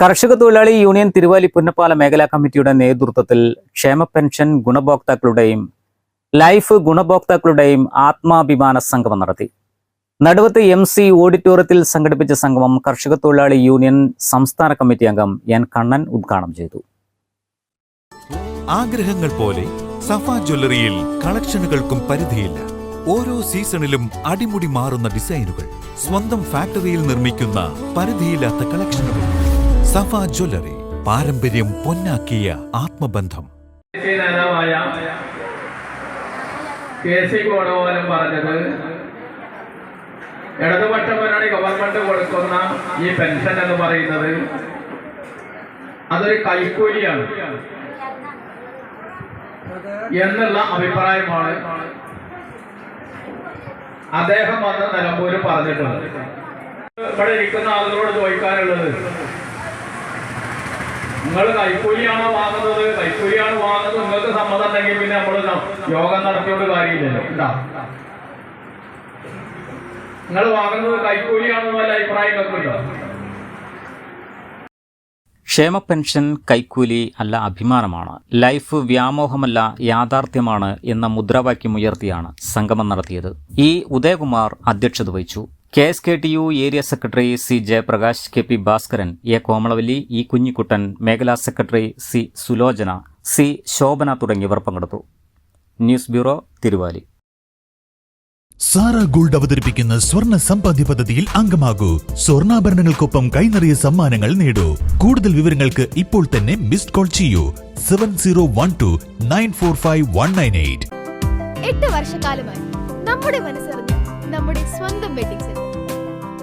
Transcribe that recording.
കർഷക തൊഴിലാളി യൂണിയൻ തിരുവാലി പുന്നപ്പാല മേഖലാ കമ്മിറ്റിയുടെ നേതൃത്വത്തിൽ ക്ഷേമ പെൻഷൻ ഗുണഭോക്താക്കളുടെയും ലൈഫ് ഗുണഭോക്താക്കളുടെയും ആത്മാഭിമാന സംഗമം നടത്തി. നടുവത്ത് എം സി ഓഡിറ്റോറിയത്തിൽ സംഘടിപ്പിച്ച സംഗമം കർഷക തൊഴിലാളി യൂണിയൻ സംസ്ഥാന കമ്മിറ്റി അംഗം എൻ കണ്ണൻ ഉദ്ഘാടനം ചെയ്തു. ആഗ്രഹങ്ങൾ പോലെ സഫ ജ്വല്ലറിയിൽ കളക്ഷനുകൾക്കും പരിധിയില്ല. ഓരോ സീസണിലും അടിമുടി മാറുന്ന ഡിസൈനുകൾ സ്വന്തം ഫാക്ടറിയിൽ നിർമ്മിക്കുന്ന പരിധിയില്ലാത്ത കളക്ഷനുകൾ. സഫ ജ്വല്ലറി പാരമ്പര്യം പൊന്നാക്കിയ ആത്മബന്ധം. പറഞ്ഞത് ഇടതുപക്ഷ മുന്നണി ഗവൺമെന്റ് കൊടുക്കുന്ന ഈ പെൻഷൻ എന്ന് പറയുന്നത് അതൊരു കൈക്കൂലിയാണ് എന്നുള്ള അഭിപ്രായമാണ് അദ്ദേഹം വന്ന നിലമ്പൂര് പറഞ്ഞിട്ടുള്ളത്. ഇവിടെ ഇരിക്കുന്ന ആളുകളോട് ചോദിക്കാനുള്ളത് നിങ്ങൾ കൈക്കൂലിയാണോ വാങ്ങുന്നത്? കൈക്കൂലിയാണ് വാങ്ങുന്നത്. നിങ്ങൾക്ക് സമ്മതം ഉണ്ടെങ്കിൽ പിന്നെ നമ്മൾ യോഗം നടത്തിയോണ്ട് കാര്യമില്ലല്ലോ. ഉണ്ടാ നിങ്ങൾ വാങ്ങുന്നത് കൈക്കൂലിയാണോ വല്ല അഭിപ്രായം ക്ഷേമ പെൻഷൻ കൈക്കൂലി അല്ല അഭിമാനമാണ്. ലൈഫ് വ്യാമോഹമല്ല യാഥാർത്ഥ്യമാണ് എന്ന മുദ്രാവാക്യമുയർത്തിയാണ് സംഗമം നടത്തിയത്. ഈ ഉദയകുമാർ അധ്യക്ഷത വഹിച്ചു. K S K T U area secretary C Jayaprakash K P Bhaskaran A Komalavalli E Kunjikuttan മേഖലാ secretary C Sulochana C Shobhana തുടങ്ങിയവർ പങ്കെടുത്തു. News bureau Thiruvali. Sara gold അവതരിപ്പിക്കുന്ന സ്വർണ സമ്പാദ്യ പദ്ധതിയിൽ അംഗമാകൂ. സ്വർണാഭരണങ്ങൾക്കൊപ്പം കൈനിറിയ സമ്മാനങ്ങൾ നേടൂ. കൂടുതൽ വിവരങ്ങൾക്ക് ഇപ്പോൾ തന്നെ മിസ്ഡ് കോൾ ചെയ്യൂ. Seven zero one two nine four five one nine eight. എട്ട് വർഷക്കാലമായി നമ്മുടെ മനസ്സറിഞ്ഞ് നമ്മുടെ സ്വന്തം വെഡിങ് സെന്റർ.